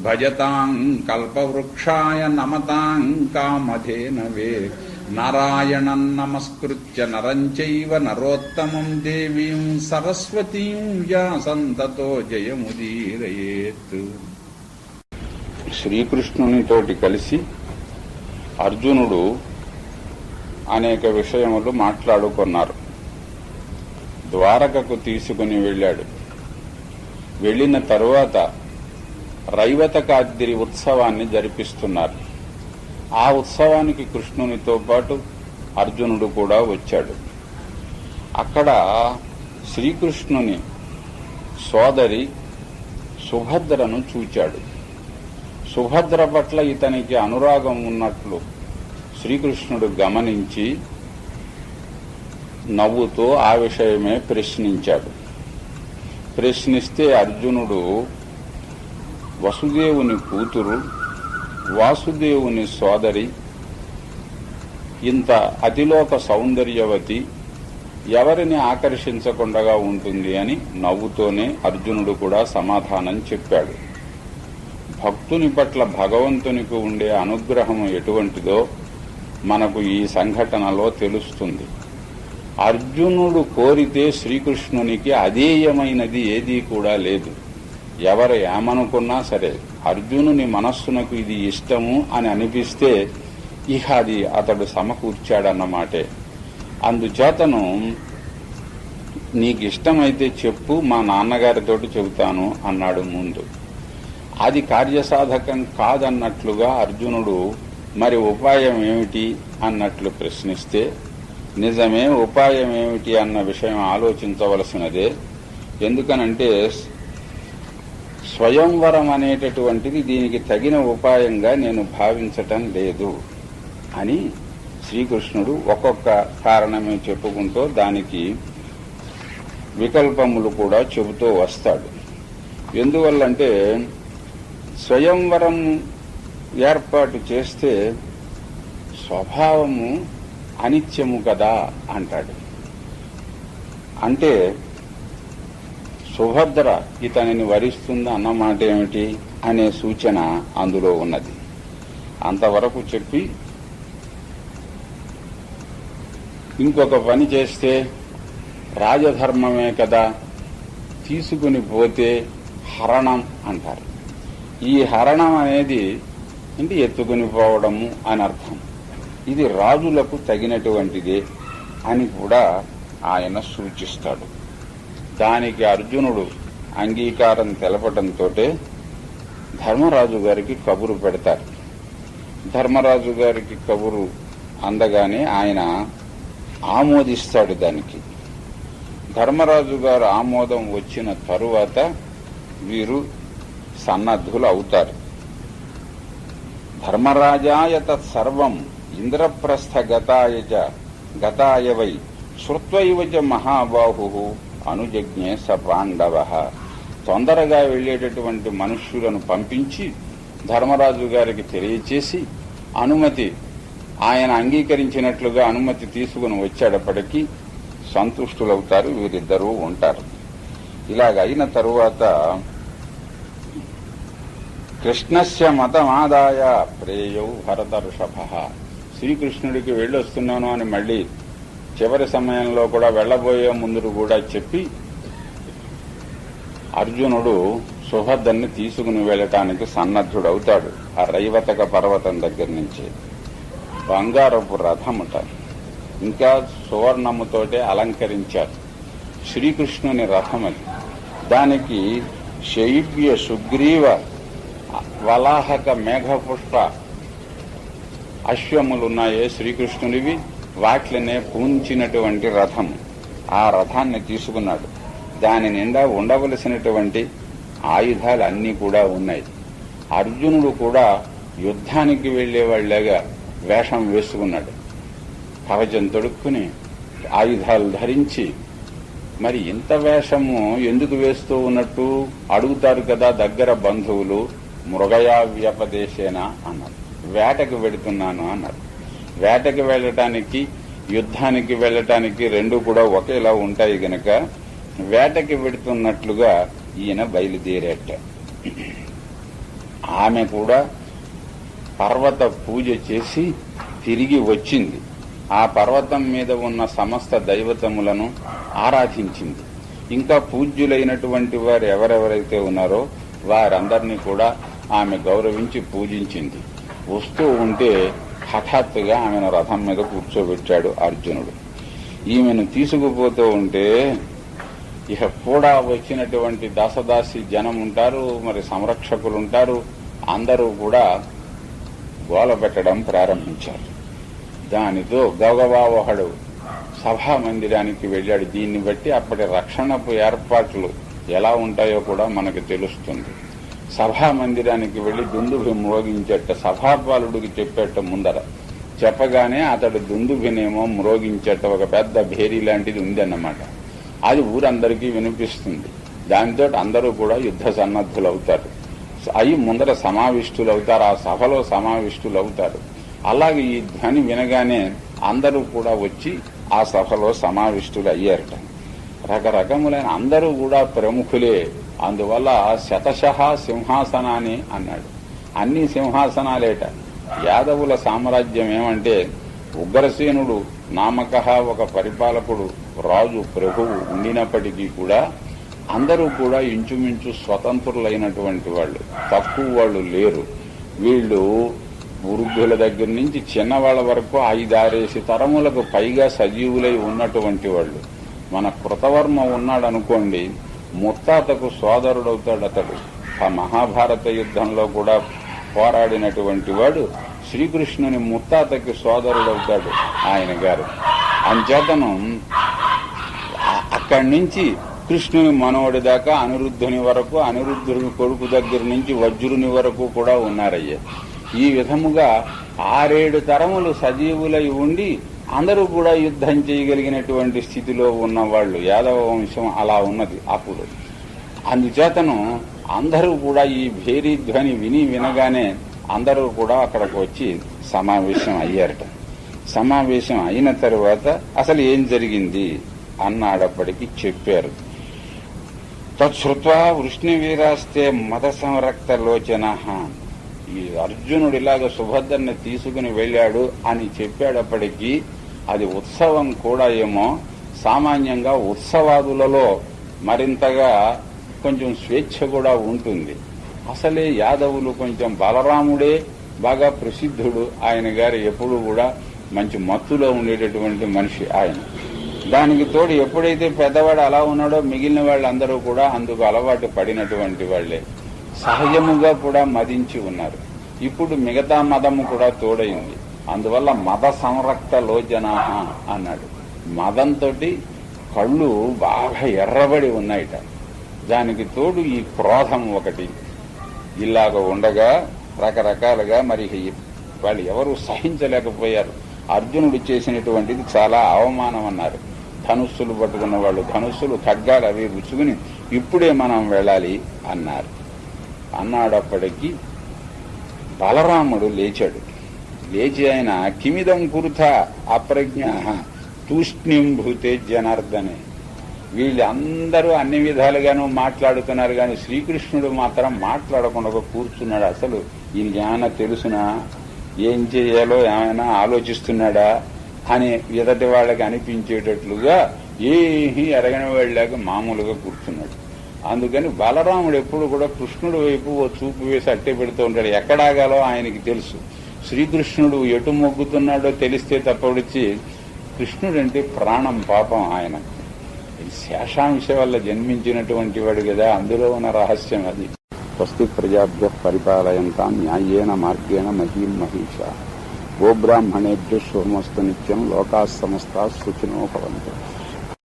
భజతాం కల్పవృక్షాయ నమతాం కామధేనవే నారాయణం నమస్కృత్య నరంచైవ నరోత్తమం దేవీం సరస్వతీం వ్యాసంతతో జయముదీరయేత్. శ్రీకృష్ణునితోటి కలిసి అర్జునుడు అనేక విషయములు మాట్లాడుకున్నారు. ద్వారకకు తీసుకుని వెళ్ళాడు. వెళ్ళిన తరువాత రైవతకాద్రి ఉత్సవాన్ని జరిపిస్తున్నారు. ఆ ఉత్సవానికి కృష్ణునితో పాటు అర్జునుడు కూడా వచ్చాడు. అక్కడ శ్రీకృష్ణుని సోదరి సుభద్రను చూచాడు. సుభద్ర పట్ల ఇతనికి అనురాగం ఉన్నట్లు శ్రీకృష్ణుడు గమనించి నవ్వుతూ ఆ విషయమే ప్రశ్నించాడు. ప్రశ్నిస్తే అర్జునుడు వసుదేవుని కూతురు వాసుదేవుని సోదరి ఇంత అతిలోక సౌందర్యవతి ఎవరిని ఆకర్షించకుండా ఉంటుంది అని నవ్వుతోనే అర్జునుడు కూడా సమాధానం చెప్పాడు. భక్తుని పట్ల భగవంతునికి ఉండే అనుగ్రహం ఎటువంటిదో మనకు ఈ సంఘటనలో తెలుస్తుంది. అర్జునుడు కోరితే శ్రీకృష్ణునికి అధేయమైనది ఏదీ కూడా లేదు. ఎవరు ఏమనుకున్నా సరే అర్జునుని మనస్సునకు ఇది ఇష్టము అని అనిపిస్తే ఇహ అది అతడు సమకూర్చాడన్నమాటే అందుచేతను నీకు ఇష్టమైతే చెప్పు మా నాన్నగారితోటి చెబుతాను అన్నాడు ముందు. అది కార్యసాధకం కాదన్నట్లుగా అర్జునుడు మరి ఉపాయం ఏమిటి అన్నట్లు ప్రశ్నిస్తే నిజమే ఉపాయం ఏమిటి అన్న విషయం ఆలోచించవలసినదే. ఎందుకనంటే స్వయంవరం అనేటటువంటిది దీనికి తగిన ఉపాయంగా నేను భావించటం లేదు అని శ్రీకృష్ణుడు ఒక్కొక్క కారణమే చెప్పుకుంటూ దానికి వికల్పములు కూడా చెబుతూ వస్తాడు. ఎందువల్లంటే స్వయంవరం ఏర్పాటు చేస్తే స్వభావము అనిత్యము కదా అంటాడు. అంటే సుభద్ర ఇతనిని వరిస్తుంది అన్నమాట ఏమిటి అనే సూచన అందులో ఉన్నది. అంతవరకు చెప్పి ఇంకొక పని చేస్తే రాజధర్మమే కదా తీసుకుని పోతే హరణం అంటారు. ఈ హరణం అనేది అంటే ఎత్తుకుని పోవడము అని అర్థం. ఇది రాజులకు తగినటువంటిదే అని కూడా ఆయన సూచిస్తాడు. దానికి అర్జునుడు అంగీకారం తెలపడంతో ధర్మరాజు గారికి కబురు పెడతారు. ధర్మరాజు గారికి కబురు అందగానే ఆయన ఆమోదిస్తాడు దానికి. ధర్మరాజు గారు ఆమోదం వచ్చిన తరువాత వీరు సన్నద్ధులు అవుతారు. ధర్మరాజాయ తత్సర్వం ఇంద్రప్రస్థ గతాయ గతాయవై గతాయ వై శ్రుత్వైవ మహాబాహు అనుజజ్ఞే స పాండవ. తొందరగా వెళ్ళేటటువంటి మనుష్యులను పంపించి ధర్మరాజు గారికి తెలియచేసి అనుమతి ఆయన అంగీకరించినట్లుగా అనుమతి తీసుకుని వచ్చేటప్పటికీ సంతుష్టులవుతారు వీరిద్దరూ ఉంటారు. ఇలాగ అయిన తరువాత కృష్ణస్య మతమాదాయ ప్రేయౌ భరత ఋషభ శ్రీకృష్ణుడికి వెళ్ళొస్తున్నాను అని మళ్ళీ చివరి సమయంలో కూడా వెళ్ళబోయే ముందు కూడా చెప్పి అర్జునుడు సుభద్రని తీసుకుని వెళ్ళటానికి సన్నద్ధుడవుతాడు. ఆ రైవతక పర్వతం దగ్గర నుంచి. బంగారపు రథముట ఇంకా సువర్ణముతోటే అలంకరించారు. శ్రీకృష్ణుని రథం అది. దానికి శైవ్య సుగ్రీవ వలాహక మేఘపుష్ప అశ్వములున్నాయే శ్రీకృష్ణునివి. వాటినే పూంచినటువంటి రథం. ఆ రథాన్ని తీసుకున్నాడు. దాని నిండా ఉండవలసినటువంటి ఆయుధాలు అన్నీ కూడా ఉన్నాయి. అర్జునుడు కూడా యుద్ధానికి వెళ్ళేవాళ్ళేగా వేషం వేసుకున్నాడు. కవచం తొడుక్కుని ఆయుధాలు ధరించి మరి ఇంత వేషము ఎందుకు వేస్తూ ఉన్నట్టు? అడుగుతారు కదా దగ్గర బంధువులు మృగయా వ్యపదేశేన అన్నారు. వేటకు వెడుతున్నాను అన్నారు. వేటకి వెళ్ళటానికి యుద్ధానికి వెళ్ళటానికి రెండు కూడా ఒకేలా ఉంటాయి గనక వేటకి వెడుతున్నట్లుగా ఈయన బయలుదేరేట. ఆమె కూడా పర్వత పూజ చేసి తిరిగి వచ్చింది. ఆ పర్వతం మీద ఉన్న సమస్త దైవతములను ఆరాధించింది. ఇంకా పూజ్యులైనటువంటి వారు ఎవరెవరైతే ఉన్నారో వారందరినీ కూడా ఆమె గౌరవించి పూజించింది. వస్తూ ఉంటే హఠాత్తుగా ఆమెను రథం మీద కూర్చోబెట్టాడు అర్జునుడు. ఈమెను తీసుకుపోతూ ఉంటే ఇక కూడా వచ్చినటువంటి దాసదాసి జనం ఉంటారు మరి సంరక్షకులు ఉంటారు అందరూ కూడా గోల పెట్టడం ప్రారంభించారు. దానితో గౌగవా ఒకడు సభా మందిరానికి వెళ్ళాడు. దీన్ని బట్టి అప్పటి రక్షణపు ఏర్పాట్లు ఎలా ఉంటాయో కూడా మనకు తెలుస్తుంది. సభా మందిరానికి వెళ్ళి దుందుభి మ్రోగించేట సభాపాలుడికి చెప్పేట ముందర. చెప్పగానే అతడు దుందుభినేమో మ్రోగించేట ఒక పెద్ద భేరీ లాంటిది ఉందన్నమాట. అది ఊరందరికీ వినిపిస్తుంది. దాంతో అందరూ కూడా యుద్ధ సన్నద్ధులు అవుతారు అయి ముందర సమావిష్టులు అవుతారు ఆ సభలో సమావిష్టులు అవుతారు అలాగే ఈ ధ్వని వినగానే అందరూ కూడా వచ్చి ఆ సభలో సమావిష్టులు అయ్యారట రకరకములైన అందరూ కూడా ప్రముఖులే. అందువల్ల శతశ సింహాసనాన్ని అన్నాడు. అన్ని సింహాసనాలేట. యాదవుల సామ్రాజ్యం ఏమంటే ఉగ్రసేనుడు నామక ఒక పరిపాలకుడు రాజు ప్రభువు ఉండినప్పటికీ కూడా అందరూ కూడా ఇంచుమించు స్వతంత్రులైనటువంటి వాళ్ళు. తక్కువ వాళ్ళు లేరు. వీళ్ళు వృద్ధుల దగ్గర నుంచి చిన్నవాళ్ళ వరకు ఐదారేసి తరములకు పైగా సజీవులై ఉన్నటువంటి వాళ్ళు. మన కృతవర్మ ఉన్నాడనుకోండి ముత్తాతకు సోదరుడవుతాడు అతడు. ఆ మహాభారత యుద్ధంలో కూడా పోరాడినటువంటి వాడు శ్రీకృష్ణుని ముత్తాతకి సోదరుడవుతాడు ఆయన గారు. అంచేతను అక్కడి నుంచి కృష్ణుని మనవడి దాకా అనిరుద్ధుని వరకు అనిరుద్ధుని కొడుకు దగ్గర నుంచి వజ్రుని వరకు కూడా ఉన్నారయ్య. ఈ విధముగా ఆరేడు తరములు సజీవులై ఉండి అందరూ కూడా యుద్ధం చేయగలిగినటువంటి స్థితిలో ఉన్నవాళ్ళు యాదవ వంశం అలా ఉన్నది అప్పుడు. అందుచేతను అందరూ కూడా ఈ భేరీ ధ్వని విని వినగానే అందరూ కూడా అక్కడికి వచ్చి సమావేశం అయ్యారట. సమావేశం అయిన తరువాత అసలు ఏం జరిగింది అన్నాడప్పటికి చెప్పారు. తత్శ్రుత్వా వృష్ణివీరాస్తే మత సంరక్త లోచన. ఈ అర్జునుడు ఇలాగ సుభద్రని తీసుకుని వెళ్ళాడు అని చెప్పాడప్పటికీ అది ఉత్సవం కూడా ఏమో సామాన్యంగా ఉత్సవాదులలో మరింతగా కొంచెం స్వేచ్ఛ కూడా ఉంటుంది. అసలే యాదవులు కొంచెం బలరాముడే బాగా ప్రసిద్ధుడు. ఆయన గారు ఎప్పుడు కూడా మంచి మత్తులో ఉండేటటువంటి మనిషి ఆయన. దానికి తోడు ఎప్పుడైతే పెద్దవాడు అలా ఉన్నాడో మిగిలిన వాళ్ళందరూ కూడా అందుకు అలవాటు పడినటువంటి వాళ్ళే సహజముగా కూడా మదించి ఉన్నారు. ఇప్పుడు మిగతా మదము కూడా తోడైంది. అందువల్ల మద సంరక్త లోజనాహ అన్నాడు. మదంతో కళ్ళు బాగా ఎర్రబడి ఉన్నాయిట. దానికి తోడు ఈ క్రోధం ఒకటి. ఇలాగ ఉండగా రకరకాలుగా మరి వాళ్ళు ఎవరు సహించలేకపోయారు. అర్జునుడు చేసినటువంటిది చాలా అవమానం అన్నారు. ధనుస్సులు పట్టుకున్న వాళ్ళు ధనుస్సులు ఖడ్గాలు అవి పుచ్చుకుని ఇప్పుడే మనం వెళ్ళాలి అన్నారు. అన్నాడప్పటికీ బలరాముడు లేచాడు. లేచి ఆయన కిమిదం కురుత అప్రజ్ఞ తూష్ణిం భూతే జనార్దనే. వీళ్ళందరూ అన్ని విధాలుగాను మాట్లాడుతున్నారు కానీ శ్రీకృష్ణుడు మాత్రం మాట్లాడకుండా కూర్చున్నాడు అసలు. ఈయనకి ఏమైనా తెలుసునా? ఏం చేయాలో ఏమైనా ఆలోచిస్తున్నాడా? అని ఎదటి వాళ్ళకి అనిపించేటట్లుగా ఏమీ ఎరగని వాళ్ళకి మామూలుగా కూర్చున్నాడు. అందుకని బలరాముడు ఎప్పుడు కూడా కృష్ణుడు వైపు ఓ చూపు వేసి అట్టే పెడుతూ ఉంటాడు. ఎక్కడాగాలో ఆయనకి తెలుసు. శ్రీకృష్ణుడు ఎటు మొగ్గుతున్నాడో తెలిస్తే తప్పడిచ్చి కృష్ణుడు అంటే ప్రాణం పాపం ఆయన. శేషాంశ వల్ల జన్మించినటువంటి వాడు కదా అందులో ఉన్న రహస్యం అది. స్వస్తి ప్రజాభ్య పరిపాలయంతా న్యాయేన మార్గేణ మహీం మహిష. గోబ్రాహ్మణేభ్య శుభమస్తు నిత్యం లోకా సమస్త సుఖినో భవంతు.